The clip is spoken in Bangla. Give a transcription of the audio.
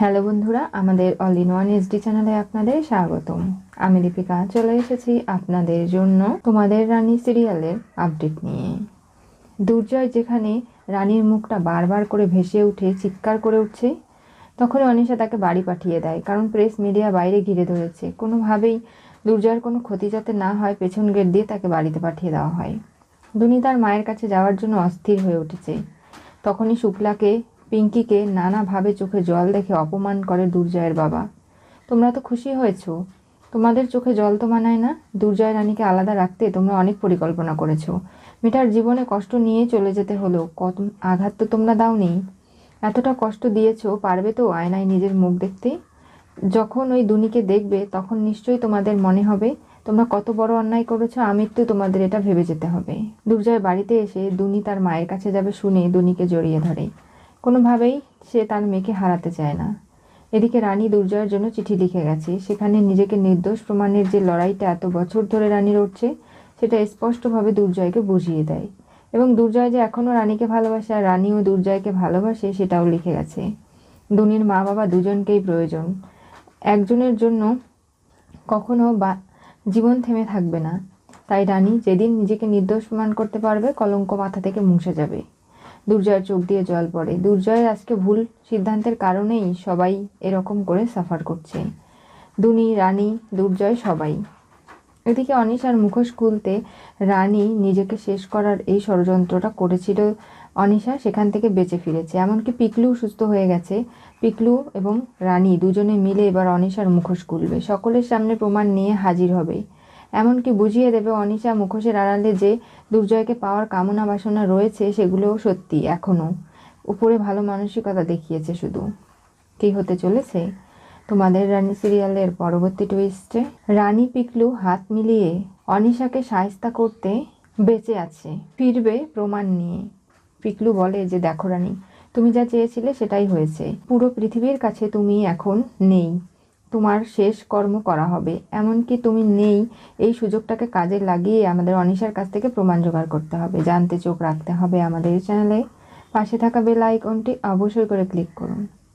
হ্যালো বন্ধুরা, আমাদের অল ইন ওয়ান এসডি চ্যানেলে আপনাদের স্বাগতম। আমি দীপিকা, চলে এসেছি আপনাদের জন্য তোমাদের রানী সিরিয়ালের আপডেট নিয়ে। দুর্জয় যেখানে রানীর মুখটা বারবার করে ভেসে উঠে, চিৎকার করে উঠছে তখন অনিশা তাকে বাড়ি পাঠিয়ে দেয়, কারণ প্রেস মিডিয়া বাইরে ঘিরে ধরেছে। কোনোভাবেই দুর্জয়ের কোনো ক্ষতি যাতে না হয়, পেছন গেট দিয়ে তাকে বাড়িতে পাঠিয়ে দেওয়া হয়। দুনি তার মায়ের কাছে যাওয়ার জন্য অস্থির হয়ে উঠেছে। তখনই শুক্লাকে পিঙ্কিকে নানাভাবে চোখে জল দেখে অপমান করে দুর্জয়ের বাবা। তোমরা তো খুশি হয়েছো। তোমাদের চোখে জল তো মানায় না। দুর্জয় রানীকে আলাদা রাখতে তোমরা অনেক পরিকল্পনা করেছ। মেয়েটার জীবনে কষ্ট নিয়ে চলে যেতে হলো। কত আঘাত তো তোমরা দাওনি। এতটা কষ্ট দিয়েছ, পারবে তো আয়নায় নিজের মুখ দেখতে? যখন ওই দুনিকে দেখবে, তখন নিশ্চয়ই তোমাদের মনে হবে, তোমরা কত বড় অন্যায় করেছ আমৃত্যু তোমাদের এটা ভেবে যেতে হবে। দুর্জয় বাড়িতে এসে দুনি তার মায়ের কাছে যাবে শুনে দুনিকে জড়িয়ে ধরে। কোনোভাবেই সে তার মেয়েকে হারাতে চায় না। এদিকে রানী দুর্জয়ের জন্য চিঠি লিখে গেছে। সেখানে নিজেকে নির্দোষ প্রমাণের যে লড়াইটা এত বছর ধরে রানী লড়ছে সেটা স্পষ্টভাবে দুর্জয়কে বুঝিয়ে দেয়। এবং দুর্জয় যে এখনও রানীকে ভালোবাসে আর রানীও দুর্জয়কে ভালোবাসে, সেটাও লিখে গেছে। দুনির মা বাবা দুজনকেই প্রয়োজন। একজনের জন্য কখনো বা জীবন থেমে থাকবে না। তাই রানী যেদিন নিজেকে নির্দোষ প্রমাণ করতে পারবে, কলঙ্ক মাথা থেকে মুছে যাবে। দুর্জয়ের চোখ দিয়ে জল পড়ে। দুর্জয়ের আজকে ভুল সিদ্ধান্তের কারণেই সবাই এরকম করে সাফার করছে। দুনি, রানী, দুর্জয় সবাই। এদিকে অনিশার মুখোশ খুলতে রানী নিজেকে শেষ করার এই ষড়যন্ত্রটা করেছিল অনিশা, সেখান থেকে বেঁচে ফিরেছে। এমনকি পিকলু সুস্থ হয়ে গেছে। পিকলু এবং রানী দুজনে মিলে এবার অনিশার মুখোশ খুলবে। সকলের সামনে প্রমাণ নিয়ে হাজির হবে। এমনকি বুঝিয়ে দেবে অনিশা মুখোশের আড়ালে যে দুর্জয়কে পাওয়ার কামনা বাসনা রয়েছে, সেগুলোও সত্যি এখনও উপরে ভালো মানসিকতা দেখিয়েছে শুধু। কী হতে চলেছে? তোমাদের রানী সিরিয়ালের পরবর্তী টুইস্টে রানী পিকলু হাত মিলিয়ে অনিশাকে সায়স্তা করতে বেঁচে আছে, ফিরবে প্রমাণ নিয়ে। পিকলু বলে যে, দেখো রানী, তুমি যা চেয়েছিলে সেটাই হয়েছে। পুরো পৃথিবীর কাছে তুমি এখন নেই। তোমার শেষ কর্ম করা হবে। এমনকি তুমি নেই, এই সুযোগটাকে কাজে লাগিয়ে আমাদের অনিশার কাছ থেকে প্রমাণ জোগাড় করতে হবে। জানতে চোখ রাখতে হবে আমাদের চ্যানেলে পাশে থাকা বেল আইকনটি অবশ্যই করে ক্লিক করুন।